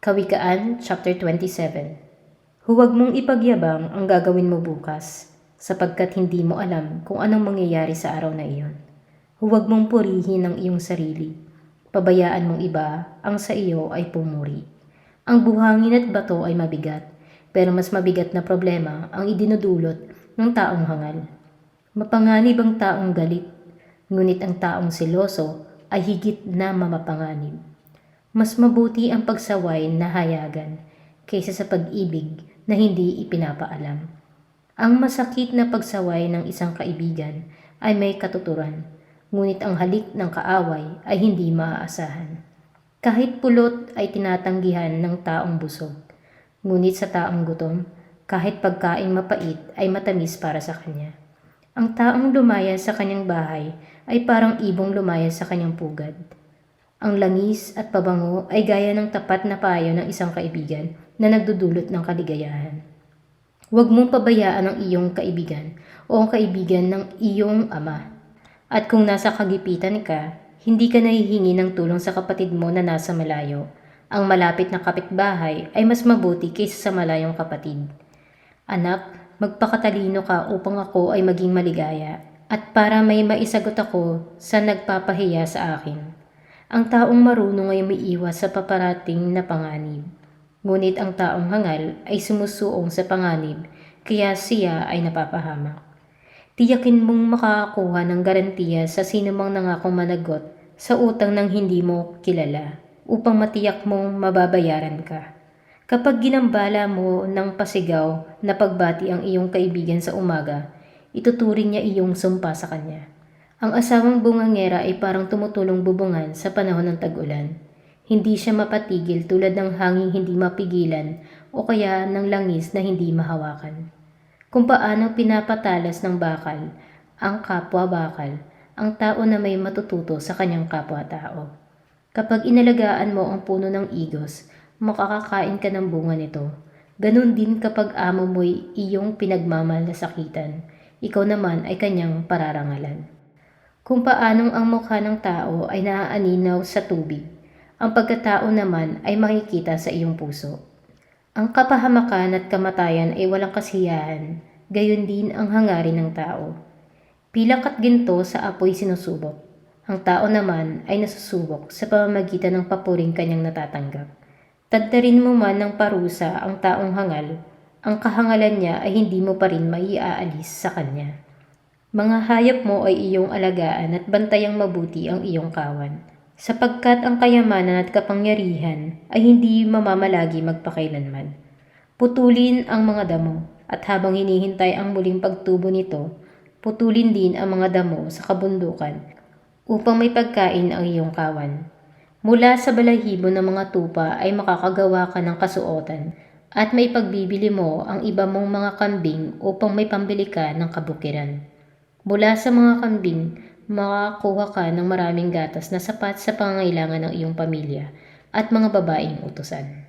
Kawikaan, chapter 27 Huwag mong ipagyabang ang gagawin mo bukas, sapagkat hindi mo alam kung anong mangyayari sa araw na iyon. Huwag mong purihin ang iyong sarili. Pabayaan mong iba, ang sa iyo ay pumuri. Ang buhangin at bato ay mabigat, pero mas mabigat na problema ang idinudulot ng taong hangal. Mapanganib ang taong galit, ngunit ang taong seloso ay higit na mamapanganib. Mas mabuti ang pagsaway na hayagan kaysa sa pag-ibig na hindi ipinapaalam. Ang masakit na pagsaway ng isang kaibigan ay may katuturan, ngunit ang halik ng kaaway ay hindi maaasahan. Kahit pulot ay tinatanggihan ng taong busog, ngunit sa taong gutom, kahit pagkain mapait ay matamis para sa kanya. Ang taong lumaya sa kanyang bahay ay parang ibong lumaya sa kanyang pugad. Ang langis at pabango ay gaya ng tapat na payo ng isang kaibigan na nagdudulot ng kaligayahan. Huwag mong pabayaan ang iyong kaibigan o ang kaibigan ng iyong ama. At kung nasa kagipitan ka, hindi ka nahihingi ng tulong sa kapatid mo na nasa malayo. Ang malapit na kapitbahay ay mas mabuti kaysa sa malayong kapatid. Anak, magpakatalino ka upang ako ay maging maligaya at para may maisagot ako sa nagpapahiya sa akin. Ang taong marunong ay umiiwas sa paparating na panganib. Ngunit ang taong hangal ay sumusuong sa panganib, kaya siya ay napapahamak. Tiyakin mong makakakuha ng garantiya sa sinumang nangakong managot sa utang ng hindi mo kilala upang matiyak mong mababayaran ka. Kapag ginambala mo ng pasigaw na pagbati ang iyong kaibigan sa umaga, ituturing niya iyong sumpa sa kanya. Ang asawang bungangera ay parang tumutulong bubungan sa panahon ng tag-ulan. Hindi siya mapatigil tulad ng hanging hindi mapigilan o kaya ng langis na hindi mahawakan. Kung paano pinapatalas ng bakal ang kapwa-bakal, ang tao na may matututo sa kanyang kapwa-tao. Kapag inalagaan mo ang puno ng igos, makakakain ka ng bunga nito. Ganon din kapag amo mo'y iyong pinagmamalasakitan, ikaw naman ay kanyang pararangalan. Kung paanong ang mukha ng tao ay naaaninaw sa tubig, ang pagkatao naman ay makikita sa iyong puso. Ang kapahamakan at kamatayan ay walang kasiyahan, gayon din ang hangarin ng tao. Pilak at ginto sa apoy sinusubok. Ang tao naman ay nasusubok sa pamamagitan ng papuring kanyang natatanggap. Tagdarin mo man ng parusa ang taong hangal, ang kahangalan niya ay hindi mo pa rin maiaalis sa kanya. Mga hayop mo ay iyong alagaan at bantayang mabuti ang iyong kawan, sapagkat ang kayamanan at kapangyarihan ay hindi mamamalagi magpakailanman. Putulin ang mga damo, at habang hinihintay ang muling pagtubo nito, putulin din ang mga damo sa kabundukan upang may pagkain ang iyong kawan. Mula sa balahibo ng mga tupa ay makakagawa ka ng kasuotan at may pagbibili mo ang iba mong mga kambing upang may pambili ka ng kabukiran. Mula sa mga kambing, makakuha ka ng maraming gatas na sapat sa pangangailangan ng iyong pamilya at mga babaeng utusan.